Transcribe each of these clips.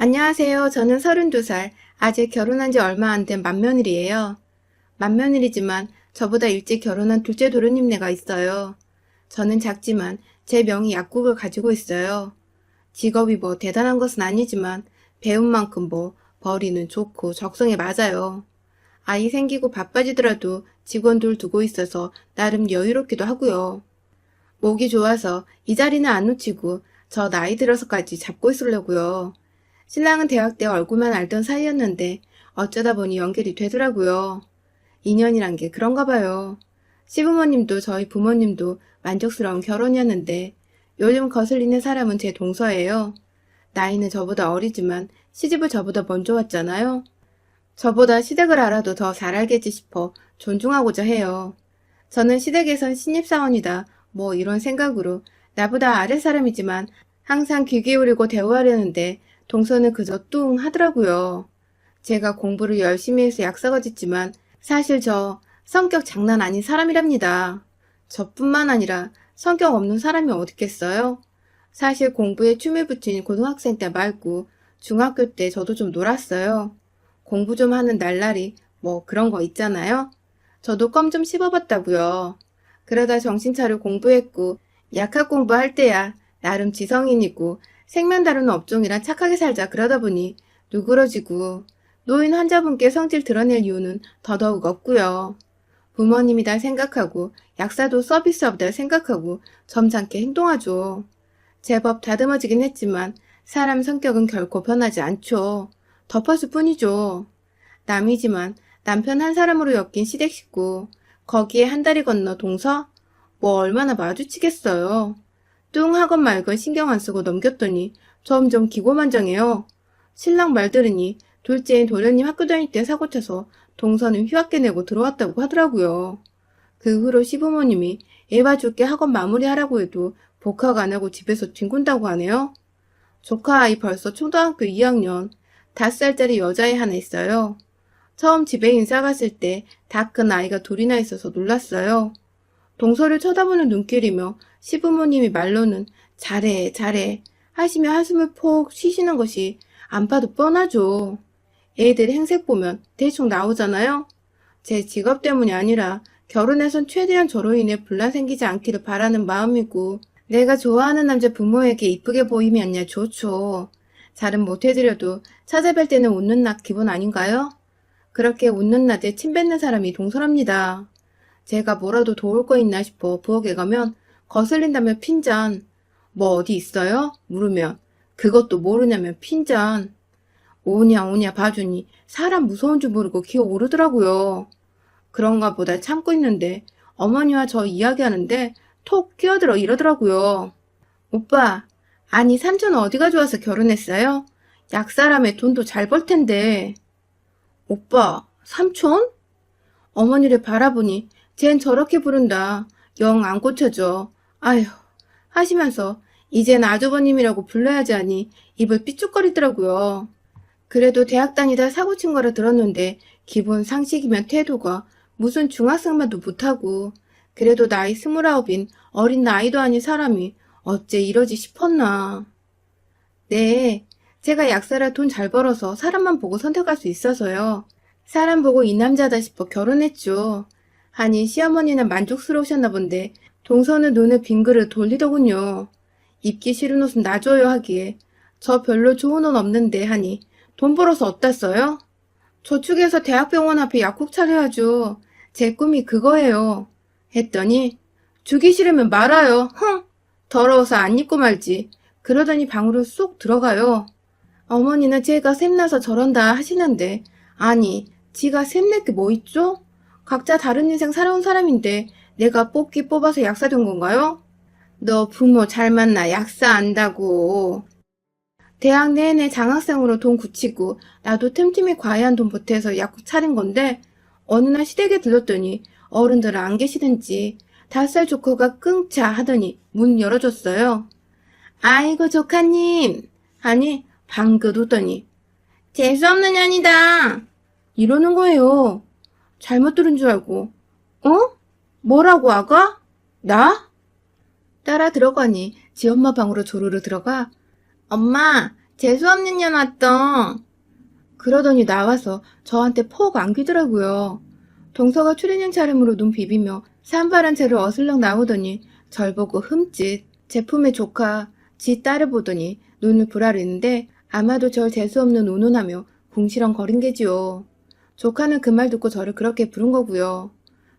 안녕하세요. 저는 32살, 아직 결혼한 지 얼마 안 된 맏며느리예요. 맏며느리지만 저보다 일찍 결혼한 둘째 도련님네가 있어요. 저는 작지만 제 명의 약국을 가지고 있어요. 직업이 뭐 대단한 것은 아니지만 배운 만큼 뭐 벌이는 좋고 적성에 맞아요. 아이 생기고 바빠지더라도 직원 둘 두고 있어서 나름 여유롭기도 하고요. 목이 좋아서 이 자리는 안 놓치고 저 나이 들어서까지 잡고 있으려고요. 신랑은 대학 때 얼굴만 알던 사이였는데 어쩌다 보니 연결이 되더라고요. 인연이란 게 그런가 봐요. 시부모님도 저희 부모님도 만족스러운 결혼이었는데 요즘 거슬리는 사람은 제 동서예요. 나이는 저보다 어리지만 시집을 저보다 먼저 왔잖아요. 저보다 시댁을 알아도 더 잘 알겠지 싶어 존중하고자 해요. 저는 시댁에선 신입사원이다 뭐 이런 생각으로 나보다 아랫 사람이지만 항상 귀 기울이고 대우하려는데 동서는 그저 뚱 하더라고요. 제가 공부를 열심히 해서 약사가 짓지만 사실 저 성격 장난 아닌 사람이랍니다. 저뿐만 아니라 성격 없는 사람이 어딨겠어요? 사실 공부에 춤을 붙인 고등학생 때 말고 중학교 때 저도 좀 놀았어요. 공부 좀 하는 날라리 뭐 그런 거 있잖아요. 저도 껌 좀 씹어봤다고요. 그러다 정신 차려 공부했고 약학 공부할 때야 나름 지성인이고 생면 다루는 업종이라 착하게 살자 그러다 보니 누그러지고 노인 환자분께 성질 드러낼 이유는 더더욱 없고요. 부모님이다 생각하고 약사도 서비스업다 생각하고 점잖게 행동하죠. 제법 다듬어지긴 했지만 사람 성격은 결코 변하지 않죠. 덮었을 뿐이죠. 남이지만 남편 한 사람으로 엮인 시댁 식구 거기에 한 다리 건너 동서 뭐 얼마나 마주치겠어요. 뚱 하건 말건 신경 안 쓰고 넘겼더니 점점 기고만장해요. 신랑 말 들으니 둘째인 도련님 학교 다닐 때 사고 쳐서 동서는 휴학계 내고 들어왔다고 하더라고요. 그 후로 시부모님이 애 봐 줄게 학원 마무리하라고 해도 복학 안 하고 집에서 뒹군다고 하네요. 조카 아이 벌써 초등학교 2학년, 5살짜리 여자애 하나 있어요. 처음 집에 인사 갔을 때 다 큰 아이가 둘이나 있어서 놀랐어요. 동서를 쳐다보는 눈길이며 시부모님이 말로는 잘해, 잘해 하시며 한숨을 폭 쉬시는 것이 안 봐도 뻔하죠. 애들 행색 보면 대충 나오잖아요. 제 직업 때문이 아니라 결혼해선 최대한 저로 인해 분란 생기지 않기를 바라는 마음이고 내가 좋아하는 남자 부모에게 이쁘게 보이면야 좋죠. 잘은 못해드려도 찾아뵐 때는 웃는 낙 기본 아닌가요? 그렇게 웃는 낮에 침 뱉는 사람이 동서랍니다. 제가 뭐라도 도울 거 있나 싶어 부엌에 가면 거슬린다면 핀잔. 뭐 어디 있어요? 물으면 그것도 모르냐면 핀잔. 오냐 오냐 봐주니 사람 무서운 줄 모르고 기어 오르더라고요. 그런가 보다 참고 있는데 어머니와 저 이야기하는데 톡 끼어들어 이러더라고요. 오빠, 아니 삼촌 어디가 좋아서 결혼했어요? 약사람에 돈도 잘 벌 텐데. 오빠, 삼촌? 어머니를 바라보니 쟨 저렇게 부른다. 영 안 고쳐져. 아휴, 하시면서 이젠 아주버님이라고 불러야지 하니 입을 삐죽거리더라고요. 그래도 대학 다니다 사고 친 거라 들었는데 기본 상식이면 태도가 무슨 중학생만도 못하고 그래도 나이 스물아홉인 어린 나이도 아닌 사람이 어째 이러지 싶었나. 네, 제가 약사라 돈 잘 벌어서 사람만 보고 선택할 수 있어서요. 사람 보고 이 남자다 싶어 결혼했죠. 하니 시어머니는 만족스러우셨나 본데 동서는 눈을 빙그르 돌리더군요. 입기 싫은 옷은 놔줘요 하기에 저 별로 좋은 옷 없는데 하니 돈 벌어서 어디다 써요? 저축해서 대학병원 앞에 약국 차려야죠. 제 꿈이 그거예요. 했더니 주기 싫으면 말아요. 흥! 더러워서 안 입고 말지. 그러더니 방으로 쏙 들어가요. 어머니는 제가 샘나서 저런다 하시는데 아니 지가 샘낼 게 뭐 있죠? 각자 다른 인생 살아온 사람인데 내가 뽑기 뽑아서 약사 된 건가요? 너 부모 잘 만나 약사 안다고. 대학 내내 장학생으로 돈 굳히고 나도 틈틈이 과외한 돈 보태서 약국 차린 건데 어느 날 시댁에 들렀더니 어른들은 안 계시든지 다섯 살 조카가 끙차 하더니 문 열어줬어요. 아이고 조카님 하니 방긋 웃더니 재수없는 년이다 이러는 거예요. 잘못 들은 줄 알고 어? 뭐라고 아가? 나? 따라 들어가니 지 엄마 방으로 조르르 들어가 엄마 재수없는 년 왔다. 그러더니 나와서 저한테 폭 안기더라고요. 동서가 추리닝 차림으로 눈 비비며 산발한 채로 어슬렁 나오더니 절 보고 흠칫 제품의 조카 지 딸을 보더니 눈을 부라리는데 아마도 절 재수없는 운운하며 궁시렁 거린 게지요. 조카는 그 말 듣고 저를 그렇게 부른 거고요.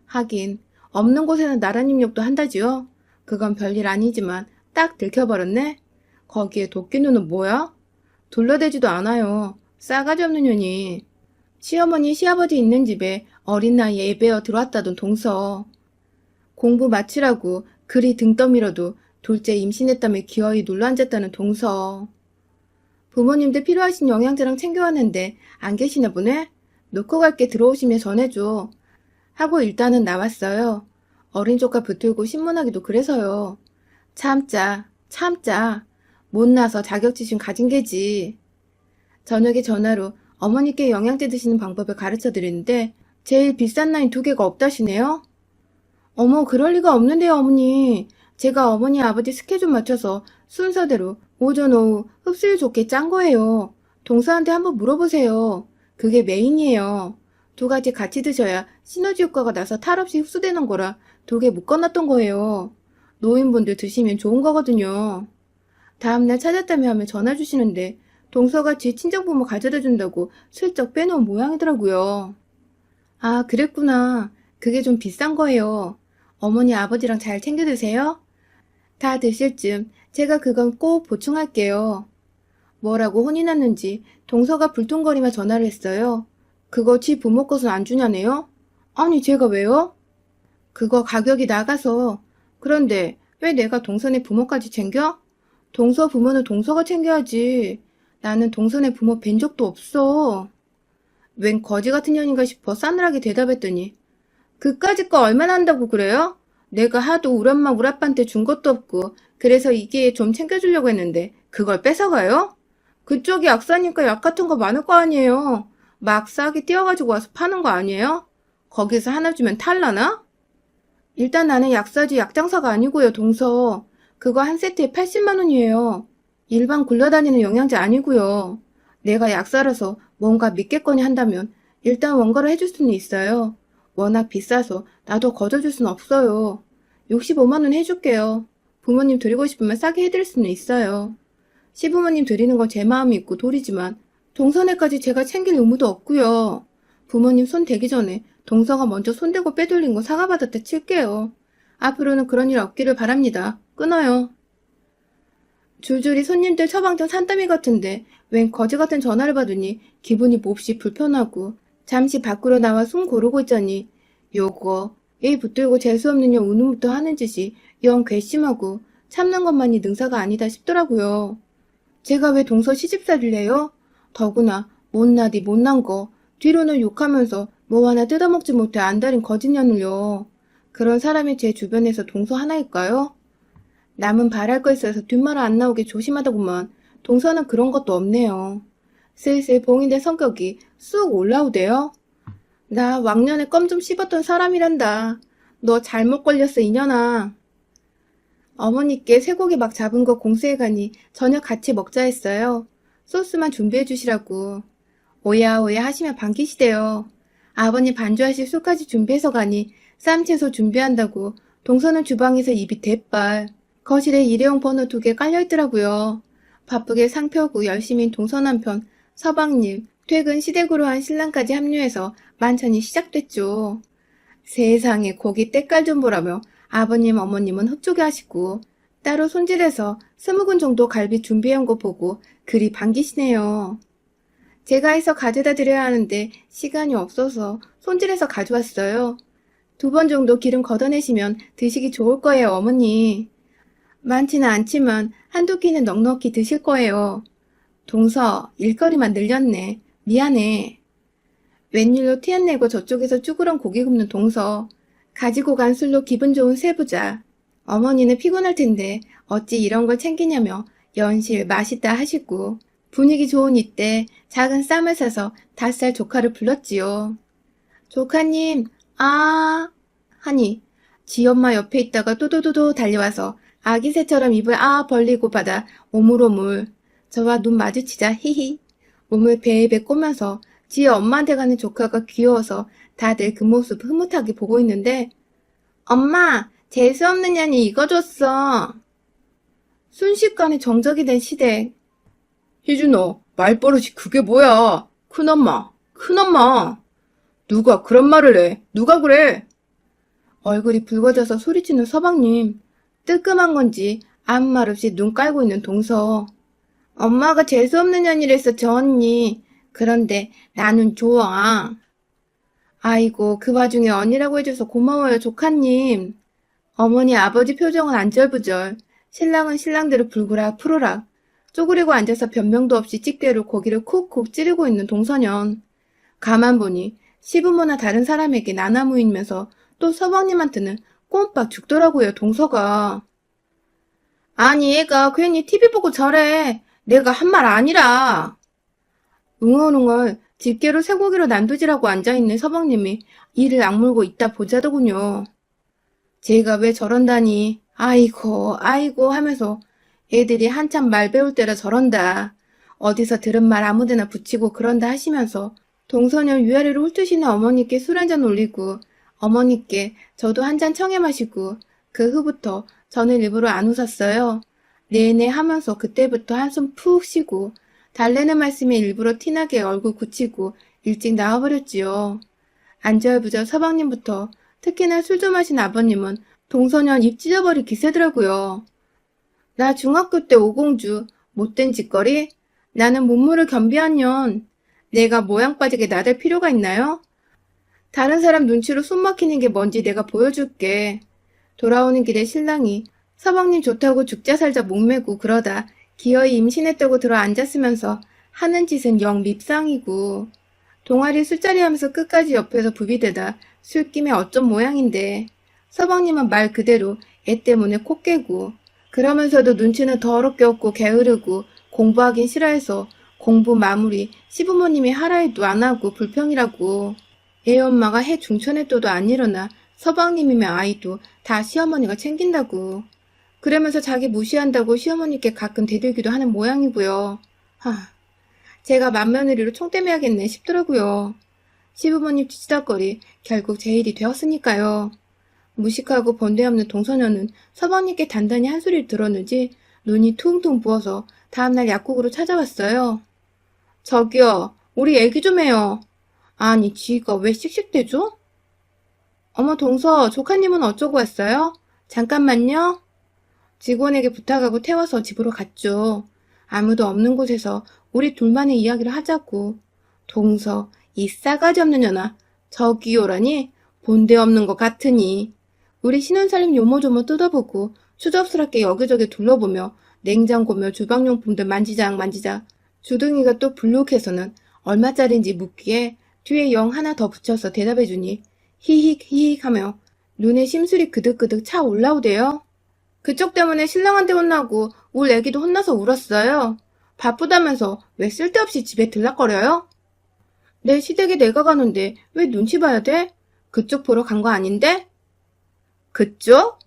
하긴 없는 곳에는 나라님 욕도 한다지요. 그건 별일 아니지만 딱 들켜버렸네. 거기에 도끼 눈은 뭐야? 둘러대지도 않아요. 싸가지 없는 년이. 시어머니 시아버지 있는 집에 어린 나이에 예배어 들어왔다던 동서. 공부 마치라고 그리 등 떠밀어도 둘째 임신했다며 기어이 눌러앉았다는 동서. 부모님들 필요하신 영양제랑 챙겨왔는데 안 계시나 보네? 놓고 갈게 들어오시면 전해줘. 하고 일단은 나왔어요. 어린 조카 붙들고 신문하기도 그래서요. 참자, 참자. 못나서 자격지심 가진 게지. 저녁에 전화로 어머니께 영양제 드시는 방법을 가르쳐 드리는데 제일 비싼 라인 두 개가 없다시네요. 어머, 그럴 리가 없는데요, 어머니. 제가 어머니 아버지 스케줄 맞춰서 순서대로 오전 오후 흡수율 좋게 짠 거예요. 동서한테 한번 물어보세요. 그게 메인이에요. 두 가지 같이 드셔야 시너지 효과가 나서 탈 없이 흡수되는 거라 두 개 묶어놨던 거예요. 노인분들 드시면 좋은 거거든요. 다음날 찾았다며 하며 전화 주시는데 동서가 지 친정부모 가져다 준다고 슬쩍 빼놓은 모양이더라고요. 아, 그랬구나. 그게 좀 비싼 거예요. 어머니 아버지랑 잘 챙겨 드세요? 다 드실 쯤 제가 그건 꼭 보충할게요. 뭐라고 혼이 났는지 동서가 불통거리며 전화를 했어요. 그거 지 부모 것은 안 주냐네요? 아니, 제가 왜요? 그거 가격이 나가서. 그런데 왜 내가 동선의 부모까지 챙겨? 동서 부모는 동서가 챙겨야지. 나는 동선의 부모 뵌 적도 없어. 웬 거지 같은 년인가 싶어 싸늘하게 대답했더니 그까짓 거 얼마나 한다고 그래요? 내가 하도 우리 엄마 우리 아빠한테 준 것도 없고 그래서 이게 좀 챙겨주려고 했는데 그걸 뺏어가요? 그쪽이 약사니까 약 같은 거 많을 거 아니에요. 막 싸게 띄어가지고 와서 파는 거 아니에요? 거기서 하나 주면 탈라나? 일단 나는 약사지 약장사가 아니고요, 동서. 그거 한 세트에 80만 원이에요. 일반 굴러다니는 영양제 아니고요. 내가 약사라서 뭔가 믿겠거니 한다면 일단 원가로 해줄 수는 있어요. 워낙 비싸서 나도 거저줄 수는 없어요. 65만 원 해줄게요. 부모님 드리고 싶으면 싸게 해드릴 수는 있어요. 시부모님 드리는 건 제 마음이 있고 도리지만 동선에까지 제가 챙길 의무도 없고요. 부모님 손 대기 전에 동서가 먼저 손대고 빼돌린 거 사과받았다 칠게요. 앞으로는 그런 일 없기를 바랍니다. 끊어요. 줄줄이 손님들 처방전 산더미 같은데 웬 거지 같은 전화를 받으니 기분이 몹시 불편하고 잠시 밖으로 나와 숨 고르고 있자니 요거 이 붙들고 재수없는 년 우는부터 하는 짓이 영 괘씸하고 참는 것만이 능사가 아니다 싶더라고요. 제가 왜 동서 시집살이를 해요? 더구나 못나디 못난 거 뒤로는 욕하면서 뭐 하나 뜯어먹지 못해 안달인 거짓년을요. 그런 사람이 제 주변에서 동서 하나일까요? 남은 바랄 거 있어서 뒷말 안 나오게 조심하다구만 동서는 그런 것도 없네요. 슬슬 봉인된 성격이 쑥 올라오대요. 나 왕년에 껌 좀 씹었던 사람이란다. 너 잘못 걸렸어 이년아. 어머니께 쇠고기 막 잡은 거 공수해 가니 저녁 같이 먹자 했어요. 소스만 준비해 주시라고. 오야 오야 하시면 반기시대요. 아버님 반주하실 술까지 준비해서 가니 쌈 채소 준비한다고 동서는 주방에서 입이 대빨. 거실에 일회용 버너 두개 깔려있더라고요. 바쁘게 상 펴고 열심히 동서 남편 서방님 퇴근 시댁으로 한 신랑까지 합류해서 만찬이 시작됐죠. 세상에 고기 때깔 좀 보라며 아버님 어머님은 흡족해 하시고 따로 손질해서 스무 근 정도 갈비 준비해온 거 보고 그리 반기시네요. 제가 해서 가져다 드려야 하는데 시간이 없어서 손질해서 가져왔어요. 두 번 정도 기름 걷어내시면 드시기 좋을 거예요, 어머니. 많지는 않지만 한두 끼는 넉넉히 드실 거예요. 동서, 일거리만 늘렸네. 미안해. 웬일로 티 안 내고 저쪽에서 쭈그런 고기 굽는 동서. 가지고 간 술로 기분 좋은 세부자. 어머니는 피곤할 텐데 어찌 이런 걸 챙기냐며 연실 맛있다 하시고 분위기 좋은 이때 작은 쌈을 싸서 닷살 조카를 불렀지요. 조카님, 아 하니 지 엄마 옆에 있다가 또도도도 달려와서 아기 새처럼 입을 아 벌리고 받아 오물오물 저와 눈 마주치자 히히. 몸을 베베 꼬면서 지혜 엄마한테 가는 조카가 귀여워서 다들 그 모습 흐뭇하게 보고 있는데 엄마, 재수없는 년이 이거 줬어. 순식간에 정적이 된 시댁. 희준아, 말버릇이 그게 뭐야? 큰엄마, 큰엄마. 누가 그런 말을 해? 누가 그래? 얼굴이 붉어져서 소리치는 서방님. 뜨끔한 건지 아무 말 없이 눈 깔고 있는 동서. 엄마가 재수없는 년이랬어, 저 언니. 그런데 나는 좋아. 아이고, 그 와중에 언니라고 해줘서 고마워요, 조카님. 어머니, 아버지 표정은 안절부절. 신랑은 신랑대로 불구락, 푸르락. 쪼그리고 앉아서 변명도 없이 찍대로 고기를 쿡쿡 찌르고 있는 동서년. 가만 보니 시부모나 다른 사람에게 나나무이면서 또 서방님한테는 꼼빡 죽더라고요, 동서가. 아니, 얘가 괜히 TV 보고 저래. 내가 한 말 아니라. 웅얼웅얼 집게로 쇠고기로 난도질하고 앉아있는 서방님이 이를 악물고 있다 보자더군요. 제가 왜 저런다니, 아이고, 아이고 하면서 애들이 한참 말 배울 때라 저런다. 어디서 들은 말 아무데나 붙이고 그런다 하시면서 동서년 위아래로 훑으시는 어머니께 술 한잔 올리고 어머니께 저도 한 잔 청해 마시고 그 후부터 저는 일부러 안 웃었어요. 네네 하면서 그때부터 한숨 푹 쉬고 달래는 말씀에 일부러 티나게 얼굴 굳히고 일찍 나와버렸지요. 안절부절 서방님부터 특히나 술 좀 마신 아버님은 동서년 입 찢어버릴 기세더라고요. 나 중학교 때 오공주 못된 짓거리? 나는 문무를 겸비한 년. 내가 모양 빠지게 나댈 필요가 있나요? 다른 사람 눈치로 숨 막히는 게 뭔지 내가 보여줄게. 돌아오는 길에 신랑이 서방님 좋다고 죽자 살자 목매고 그러다 기어이 임신했다고 들어 앉았으면서 하는 짓은 영 밉상이고 동아리 술자리 하면서 끝까지 옆에서 부비대다 술김에 어쩐 모양인데 서방님은 말 그대로 애 때문에 코 깨고 그러면서도 눈치는 더럽게 없고 게으르고 공부하긴 싫어해서 공부 마무리 시부모님이 하라 해도 안 하고 불평이라고. 애 엄마가 해 중천에 떠도 안 일어나 서방님이면 아이도 다 시어머니가 챙긴다고 그러면서 자기 무시한다고 시어머니께 가끔 대들기도 하는 모양이고요. 하, 제가 맏며느리로 총대매야겠네 싶더라고요. 시부모님 뒤치다거리 결국 제 일이 되었으니까요. 무식하고 번대 없는 동서녀는 서방님께 단단히 한 소리를 들었는지 눈이 퉁퉁 부어서 다음날 약국으로 찾아왔어요. 저기요, 우리 얘기 좀 해요. 아니, 지가 왜 씩씩대죠? 어머, 동서, 조카님은 어쩌고 왔어요? 잠깐만요. 직원에게 부탁하고 태워서 집으로 갔죠. 아무도 없는 곳에서 우리 둘만의 이야기를 하자고. 동서, 이 싸가지 없는 년아, 저기요라니 본데 없는 것 같으니. 우리 신혼살림 요모조모 뜯어보고 추접스럽게 여기저기 둘러보며 냉장고며 주방용품들 만지작 만지작 주둥이가 또 불룩해서는 얼마짜린지 묻기에 뒤에 영 하나 더 붙여서 대답해주니 히익 히익 하며 눈에 심술이 그득그득 차 올라오대요. 그쪽 때문에 신랑한테 혼나고 울 애기도 혼나서 울었어요. 바쁘다면서 왜 쓸데없이 집에 들락거려요? 내 시댁에 내가 가는데 왜 눈치 봐야 돼? 그쪽 보러 간 거 아닌데? 그쪽?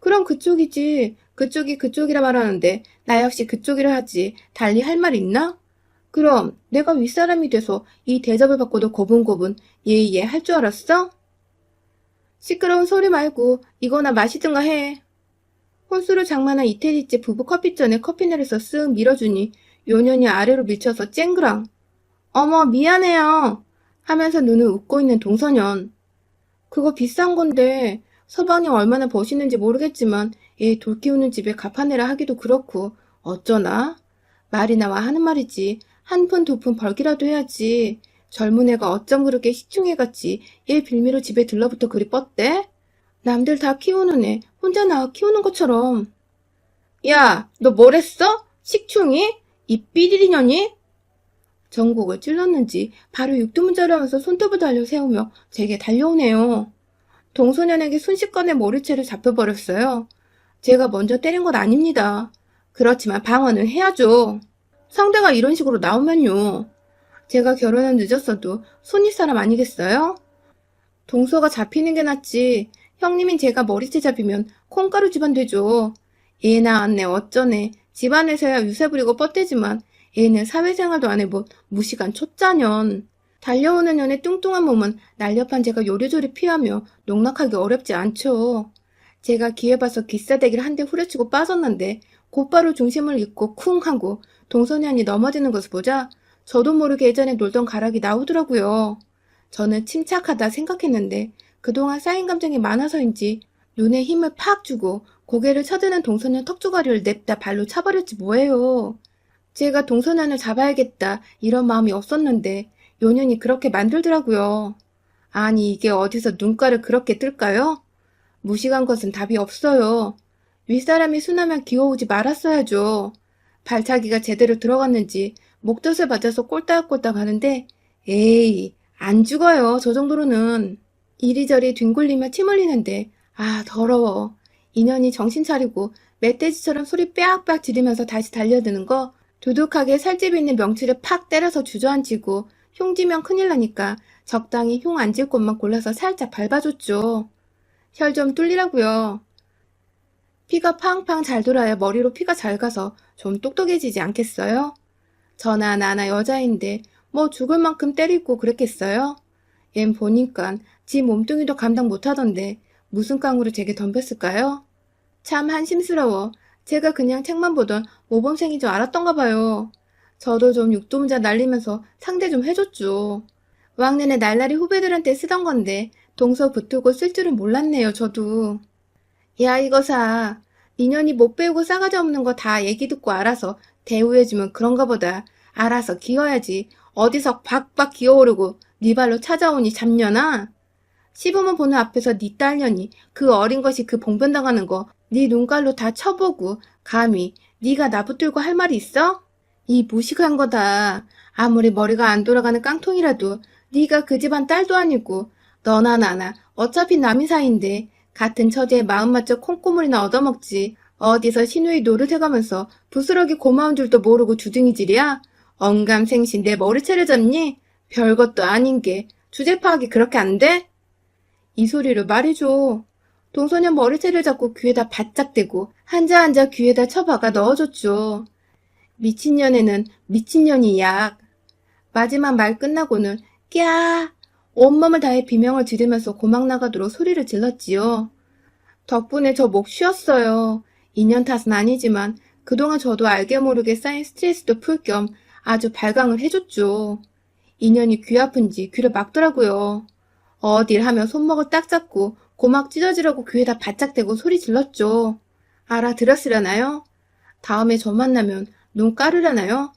그럼 그쪽이지. 그쪽이 그쪽이라 말하는데 나 역시 그쪽이라 하지. 달리 할 말 있나? 그럼 내가 윗사람이 돼서 이 대접을 받고도 고분고분 예예 할 줄 알았어? 시끄러운 소리 말고 이거나 마시든가 해. 혼수를 장만한 이태리집 부부 커피잔에 커피 내려서 쓱 밀어주니 요년이 아래로 밀쳐서 쨍그랑. 어머 미안해요. 하면서 눈을 웃고 있는 동서년 그거 비싼 건데 서방님 얼마나 버시는지 모르겠지만 얘돌 키우는 집에 갚아내라 하기도 그렇고 어쩌나? 말이 나와 하는 말이지. 한 푼 두 푼 벌기라도 해야지. 젊은 애가 어쩜 그렇게 시충애같이 얘 빌미로 집에 들러붙어 그리 뻗대? 남들 다 키우는 애 혼자 나와 키우는 것처럼. 야, 너 뭐랬어? 식충이? 이 삐리리년이? 전곡을 찔렀는지 바로 육두문자를 하면서 손톱을 달려 세우며 제게 달려오네요. 동소년에게 순식간에 머리채를 잡혀버렸어요. 제가 먼저 때린 건 아닙니다. 그렇지만 방어는 해야죠. 상대가 이런 식으로 나오면요. 제가 결혼은 늦었어도 손윗 사람 아니겠어요? 동서가 잡히는 게 낫지. 형님인 제가 머리채 잡히면 콩가루 집안 되죠. 얘 낳았네 어쩌네. 집안에서야 유세 부리고 뻗대지만 얘는 사회생활도 안 해본 무시간 초짜년. 달려오는 년의 뚱뚱한 몸은 날렵한 제가 요리조리 피하며 농락하기 어렵지 않죠. 제가 기회 봐서 기싸대기를 한 대 후려치고 빠졌는데 곧바로 중심을 잃고 쿵 하고 동선이 넘어지는 것을 보자 저도 모르게 예전에 놀던 가락이 나오더라고요. 저는 침착하다 생각했는데 그동안 쌓인 감정이 많아서인지 눈에 힘을 팍 주고 고개를 쳐드는 동소년 턱주가리를 냅다 발로 차버렸지 뭐예요. 제가 동소년을 잡아야겠다 이런 마음이 없었는데 요년이 그렇게 만들더라고요. 아니 이게 어디서 눈가를 그렇게 뜰까요? 무식한 것은 답이 없어요. 윗사람이 순하면 귀여우지 말았어야죠. 발차기가 제대로 들어갔는지 목젖을 맞아서 꼴딱꼴딱 하는데 에이 안 죽어요 저 정도로는 이리저리 뒹굴리며 침 흘리는데 아 더러워 인연이 정신 차리고 멧돼지처럼 소리 빽빽 지르면서 다시 달려드는 거 두둑하게 살집이 있는 명치를 팍 때려서 주저앉히고 흉지면 큰일 나니까 적당히 흉 앉을 곳만 골라서 살짝 밟아줬죠. 혈 좀 뚫리라고요. 피가 팡팡 잘 돌아야 머리로 피가 잘 가서 좀 똑똑해지지 않겠어요? 저나 나나 여자인데 뭐 죽을 만큼 때리고 그랬겠어요? 얜 보니까 지 몸뚱이도 감당 못하던데 무슨 깡으로 제게 덤볐을까요? 참 한심스러워. 제가 그냥 책만 보던 모범생인 줄 알았던가 봐요. 저도 좀 육도문자 날리면서 상대 좀 해줬죠. 왕년에 날라리 후배들한테 쓰던 건데 동서 붙들고 쓸 줄은 몰랐네요, 저도. 야, 이거사. 인연이 못 배우고 싸가지 없는 거 다 얘기 듣고 알아서 대우해주면 그런가 보다. 알아서 기어야지. 어디서 박박 기어오르고 네 발로 찾아오니 잡년아. 시부모 보는 앞에서 네 딸년이 그 어린 것이 그 봉변당하는 거 네 눈깔로 다 쳐보고 감히 네가 나 붙들고 할 말이 있어? 이 무식한 거다. 아무리 머리가 안 돌아가는 깡통이라도 네가 그 집안 딸도 아니고 너나 나나 어차피 남이 사이인데 같은 처지에 마음 맞춰 콩고물이나 얻어먹지 어디서 신우이 노릇해가면서 부스러기 고마운 줄도 모르고 주둥이질이야? 언감생신 내 머리 차려졌니? 별것도 아닌 게 주제 파악이 그렇게 안 돼? 이 소리를 말해줘. 동소년 머리채를 잡고 귀에다 바짝 대고 한자 한자 귀에다 쳐박아 넣어줬죠. 미친년에는 미친년이 약. 마지막 말 끝나고는 꺄 온몸을 다해 비명을 지르면서 고막 나가도록 소리를 질렀지요. 덕분에 저 목 쉬었어요. 인연 탓은 아니지만 그동안 저도 알게 모르게 쌓인 스트레스도 풀 겸 아주 발광을 해줬죠. 인연이 귀 아픈지 귀를 막더라고요. 어딜 하면 손목을 딱 잡고 고막 찢어지려고 귀에다 바짝 대고 소리 질렀죠. 알아들었으려나요? 다음에 저 만나면 눈 까르려나요?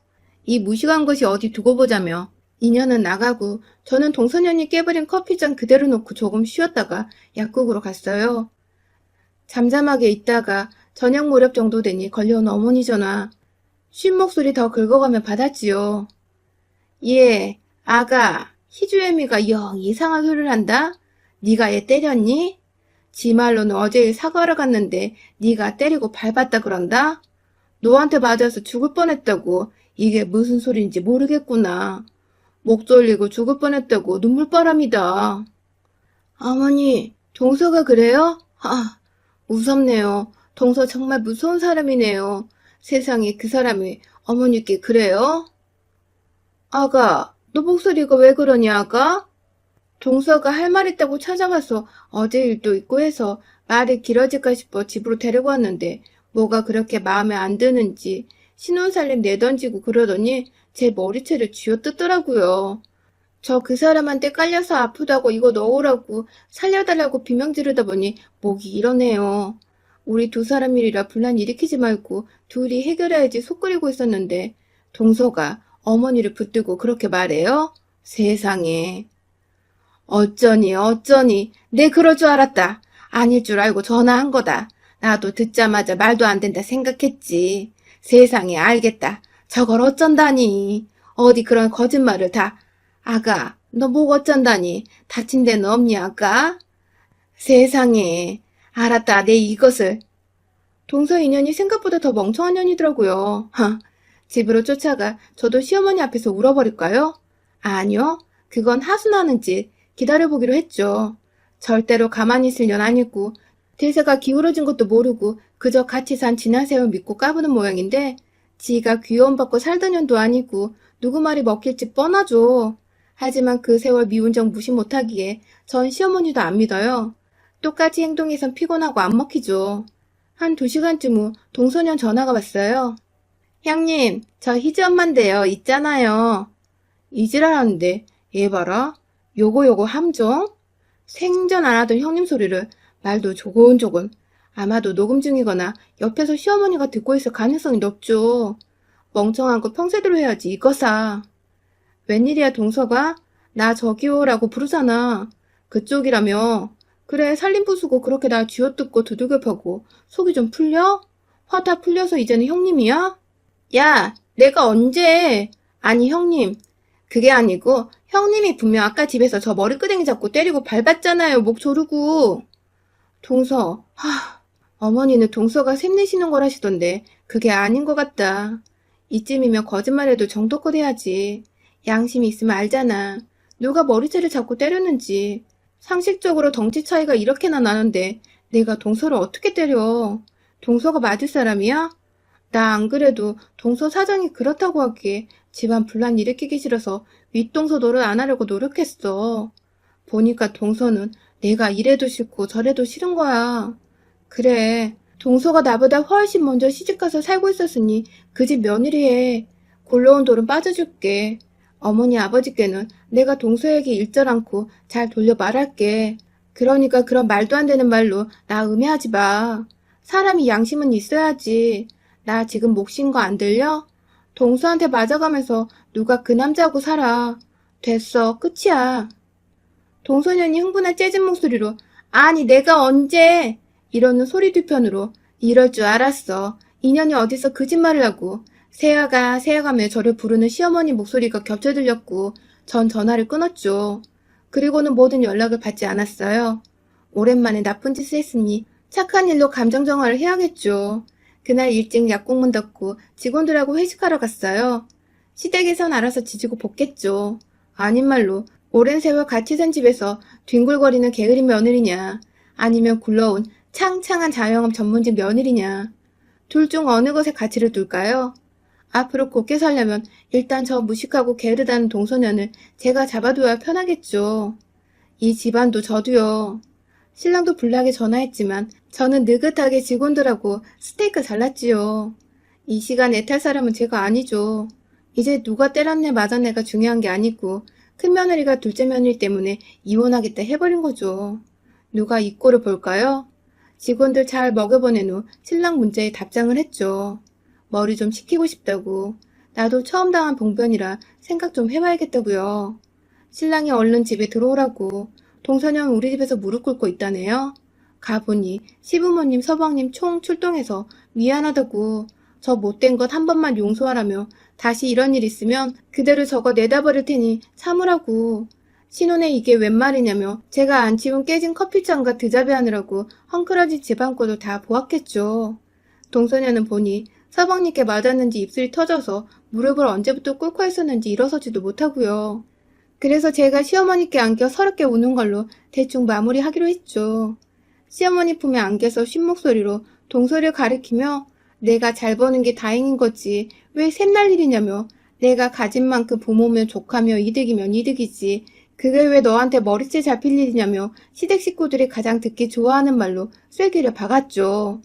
이 무식한 것이 어디 두고 보자며 인연은 나가고 저는 동서년이 깨버린 커피잔 그대로 놓고 조금 쉬었다가 약국으로 갔어요. 잠잠하게 있다가 저녁 무렵 정도 되니 걸려온 어머니 전화. 쉰 목소리 더 긁어가며 받았지요. 예, 아가, 희주애미가 영 이상한 소리를 한다? 네가 얘 때렸니? 지 말로는 어제 사과하러 갔는데 네가 때리고 밟았다 그런다? 너한테 맞아서 죽을 뻔했다고. 이게 무슨 소린지 모르겠구나. 목 졸리고 죽을 뻔했다고 눈물바람이다. 어머니, 동서가 그래요? 아, 무섭네요. 동서 정말 무서운 사람이네요. 세상에 그 사람이 어머니께 그래요? 아가, 너 목소리가 왜 그러니, 아가? 동서가 할 말 있다고 찾아가서 어제 일도 있고 해서 말이 길어질까 싶어 집으로 데리고 왔는데 뭐가 그렇게 마음에 안 드는지 신혼살림 내던지고 그러더니 제 머리채를 쥐어뜯더라고요. 저 그 사람한테 깔려서 아프다고 이거 넣으라고 살려달라고 비명 지르다 보니 목이 이러네요. 우리 두 사람 일이라 분란 일으키지 말고 둘이 해결해야지 속 끓이고 있었는데 동서가 어머니를 붙들고 그렇게 말해요? 세상에. 어쩌니 어쩌니 내 그럴 줄 알았다. 아닐 줄 알고 전화한 거다. 나도 듣자마자 말도 안 된다 생각했지. 세상에 알겠다. 저걸 어쩐다니. 어디 그런 거짓말을 다. 아가, 너 목 어쩐다니. 다친 데는 없니, 아가? 세상에. 알았다, 내 이것을. 동서 인연이 생각보다 더 멍청한 년이더라고요. 하, 집으로 쫓아가 저도 시어머니 앞에서 울어버릴까요? 아니요. 그건 하순하는 짓 기다려보기로 했죠. 절대로 가만히 있을 년 아니고 대세가 기울어진 것도 모르고 그저 같이 산 세월 믿고 까부는 모양인데 지가 귀여움 받고 살던 년도 아니고 누구 말이 먹힐지 뻔하죠. 하지만 그 세월 미운 정 무시 못하기에 전 시어머니도 안 믿어요. 똑같이 행동해선 피곤하고 안 먹히죠. 한 두 시간쯤 후 동소년 전화가 왔어요. 형님, 저 희지 엄마인데요. 있잖아요. 이지랄하는데 얘 봐라. 요거 요거 함정? 생전 안 하던 형님 소리를 말도 조곤조곤 아마도 녹음 중이거나 옆에서 시어머니가 듣고 있을 가능성이 높죠. 멍청한 거 평소대로 해야지 이거사. 웬일이야 동서가? 나 저기요라고 부르잖아. 그쪽이라며. 그래 살림 부수고 그렇게 나 쥐어뜯고 두들겨 패고 속이 좀 풀려? 화 다 풀려서 이제는 형님이야? 야, 내가 언제? 아니 형님. 그게 아니고 형님이 분명 아까 집에서 저 머리끄댕이 잡고 때리고 밟았잖아요. 목 조르고. 동서, 하, 어머니는 동서가 샘내시는 걸 하시던데 그게 아닌 것 같다. 이쯤이면 거짓말해도 정도껏 해야지. 양심이 있으면 알잖아. 누가 머리채를 잡고 때렸는지. 상식적으로 덩치 차이가 이렇게나 나는데 내가 동서를 어떻게 때려? 동서가 맞을 사람이야? 나 안 그래도 동서 사정이 그렇다고 하기에 집안 분란 일으키기 싫어서 윗동서 노릇 안 하려고 노력했어. 보니까 동서는 내가 이래도 싫고 저래도 싫은 거야. 그래. 동서가 나보다 훨씬 먼저 시집가서 살고 있었으니 그 집 며느리에 골로온 돌은 빠져줄게. 어머니 아버지께는 내가 동서에게 일절 않고 잘 돌려 말할게. 그러니까 그런 말도 안 되는 말로 나 음해하지 마. 사람이 양심은 있어야지. 나 지금 목신 거 안 들려? 동서한테 맞아가면서 누가 그 남자하고 살아. 됐어. 끝이야. 동소년이 흥분한 째진 목소리로 아니 내가 언제 이러는 소리 뒤편으로 이럴 줄 알았어. 인연이 어디서 거짓말을 하고 세아가 세아가며 저를 부르는 시어머니 목소리가 겹쳐 들렸고 전 전화를 끊었죠. 그리고는 모든 연락을 받지 않았어요. 오랜만에 나쁜 짓을 했으니 착한 일로 감정 정화를 해야겠죠. 그날 일찍 약국문 닫고 직원들하고 회식하러 갔어요. 시댁에선 알아서 지지고 볶겠죠. 아닌 말로 오랜 세월 같이 산 집에서 뒹굴거리는 게으른 며느리냐, 아니면 굴러온 창창한 자영업 전문직 며느리냐. 둘 중 어느 것에 가치를 둘까요? 앞으로 곱게 살려면 일단 저 무식하고 게으르다는 동소년을 제가 잡아둬야 편하겠죠. 이 집안도 저도요. 신랑도 불나게 전화했지만 저는 느긋하게 직원들하고 스테이크 잘랐지요. 이 시간 애탈 사람은 제가 아니죠. 이제 누가 때렸네 맞았네가 중요한 게 아니고 큰 며느리가 둘째 며느리 때문에 이혼하겠다 해버린 거죠. 누가 이 꼴을 볼까요? 직원들 잘 먹여보낸 후 신랑 문자에 답장을 했죠. 머리 좀 식히고 싶다고. 나도 처음 당한 봉변이라 생각 좀 해봐야겠다고요. 신랑이 얼른 집에 들어오라고. 동서년 우리 집에서 무릎 꿇고 있다네요. 가보니 시부모님 서방님 총 출동해서 미안하다고 저 못된 것 한 번만 용서하라며 다시 이런 일 있으면 그대로 저거 내다버릴 테니 참으라고. 신혼에 이게 웬 말이냐며 제가 안 치운 깨진 커피잔과 드자배 하느라고 헝클어진 집안꼴도 다 보았겠죠. 동서녀는 보니 서방님께 맞았는지 입술이 터져서 무릎을 언제부터 꿇고 했었는지 일어서지도 못하고요. 그래서 제가 시어머니께 안겨 서럽게 우는 걸로 대충 마무리하기로 했죠. 시어머니 품에 안겨서 쉰 목소리로 동서를 가리키며 내가 잘 버는 게 다행인 거지 왜 샘날 일이냐며 내가 가진 만큼 부모면 족하며 이득이면 이득이지 그게 왜 너한테 머리채 잡힐 일이냐며 시댁 식구들이 가장 듣기 좋아하는 말로 쐐기를 박았죠.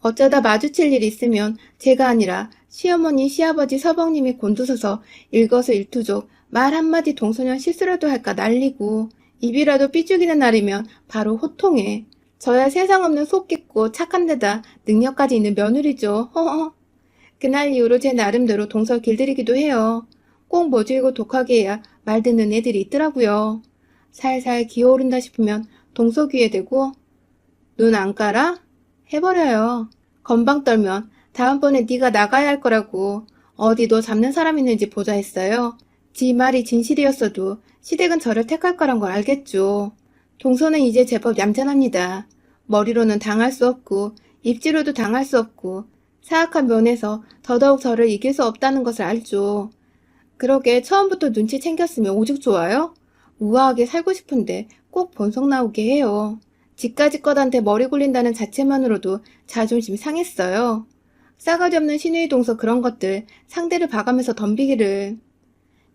어쩌다 마주칠 일 있으면 제가 아니라 시어머니, 시아버지, 서방님이 곤두서서 일거수 일투족 말 한마디 동소년 실수라도 할까 난리고 입이라도 삐죽이는 날이면 바로 호통해. 저야 세상 없는 속 깊고 착한 데다 능력까지 있는 며느리죠. 허허. 그날 이후로 제 나름대로 동서 길들이기도 해요. 꼭 모질고 독하게 해야 말 듣는 애들이 있더라고요. 살살 기어오른다 싶으면 동서 귀에 대고 눈 안 깔아? 해버려요. 건방 떨면 다음번에 네가 나가야 할 거라고 어디 너 잡는 사람 있는지 보자 했어요. 지 말이 진실이었어도 시댁은 저를 택할 거란 걸 알겠죠. 동서는 이제 제법 얌전합니다. 머리로는 당할 수 없고 입지로도 당할 수 없고 사악한 면에서 더더욱 저를 이길 수 없다는 것을 알죠. 그러게 처음부터 눈치 챙겼으면 오죽 좋아요? 우아하게 살고 싶은데 꼭 본성 나오게 해요. 집까지 것한테 머리 굴린다는 자체만으로도 자존심 상했어요. 싸가지 없는 신우이 동서 그런 것들 상대를 봐가면서 덤비기를.